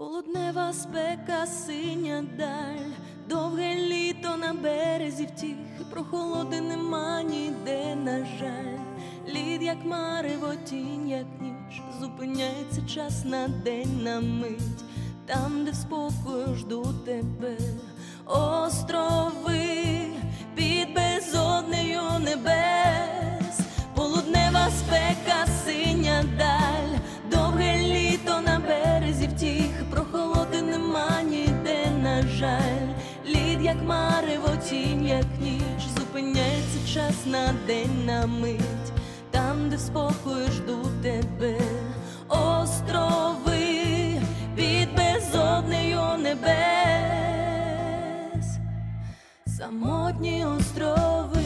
Полуднева спека синя даль, довге літо на березі втіх, прохолоди нема ніде, на жаль, лід, як марево, тінь, як ніч, зупиняється час на день на мить, там, де спокою жду тебе, острови під безоднею небес, втіх, прохолоди нема ніде, на жаль, лід, як марево, тінь, як ніч, зупиняється час на день на мить, там, де спокою жду тебе, острови під безоднею небес, самотні острови.